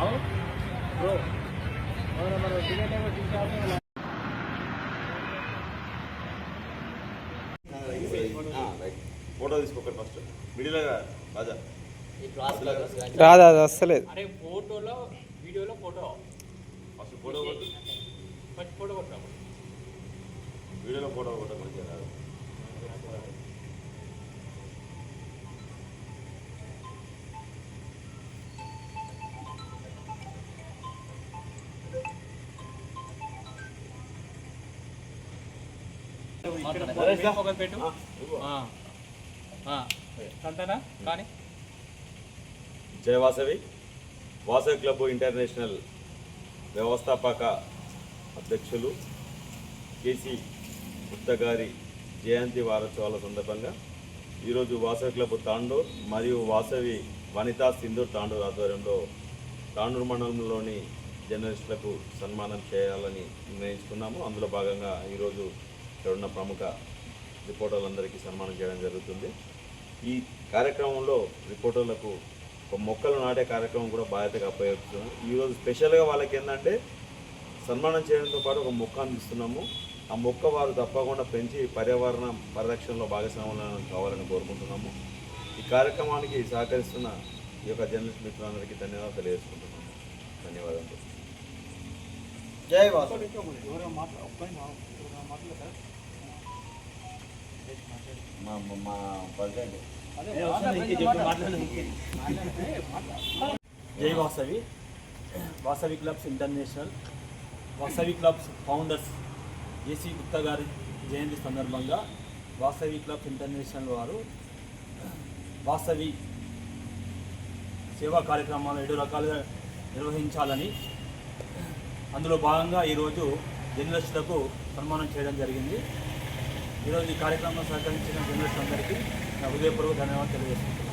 Bro మన ticket ఏమో తీసుకోవాలి ఫోటో తీసుకోకండి ఫస్ట్ మిడిల్ రాజా రాదు అది వస్తలేదు అరే ఫోటోలో వీడియోలో photo. First photo first photo కొట్టాము వీడియోలో ఫోటో కొట్ట ఒకటి పెట్టు. అంతేనా కానీ? జయ వాసవి. వాసవి క్లబ్ ఇంటర్నేషనల్ వ్యవస్థాపక అధ్యక్షులు కేసీ గుప్తా గారి జయంతి వారోత్సవాల సందర్భంగా ఈరోజు వాసవి క్లబ్ తాండూర్ మరియు వాసవి వనితా సింధూర్ తాండూర్ ఆధ్వర్యంలో తాండూరు మండలంలోని జర్నలిస్టులకు సన్మానం చేయాలని నిర్ణయించుకున్నాము. అందులో భాగంగా ఈరోజు ఇక్కడ ఉన్న ప్రముఖ రిపోర్టర్లందరికీ సన్మానం చేయడం జరుగుతుంది. ఈ కార్యక్రమంలో రిపోర్టర్లకు ఒక మొక్కలు నాటే కార్యక్రమం కూడా బాధ్యతగా అప్పగిస్తున్నాము ఈరోజు స్పెషల్గా వాళ్ళకి ఏంటంటే సన్మానం చేయడంతో పాటు ఒక మొక్క అందిస్తున్నాము. ఆ మొక్క వారు తప్పకుండా పెంచి పర్యావరణ పరిరక్షణలో భాగస్వాములను కావాలని కోరుకుంటున్నాము. ఈ కార్యక్రమానికి సహకరిస్తున్న ఈ యొక్క జర్నలిస్ట్ మిత్రులందరికీ ధన్యవాదాలు తెలియజేసుకుంటున్నాము. ధన్యవాదాలు. జై వాసు. మా మా ప్రెసిడెంట్ జై Vasavi. Vasavi clubs international. Vasavi clubs founders J C Gupta గారి జయంతి సందర్భంగా వాసవి క్లబ్స్ ఇంటర్నేషనల్ వారు వాసవి సేవా కార్యక్రమాలు ఏడు రకాలుగా నిర్వహించాలని అందులో భాగంగా ఈరోజు జర్నలిస్టులకు సన్మానం చేయడం జరిగింది. ఈరోజు ఈ కార్యక్రమంలో సహకరించిన జర్నలిస్ట్ అందరికీ నా హృదయపూర్వక ధన్యవాదాలు తెలియజేస్తున్నాను.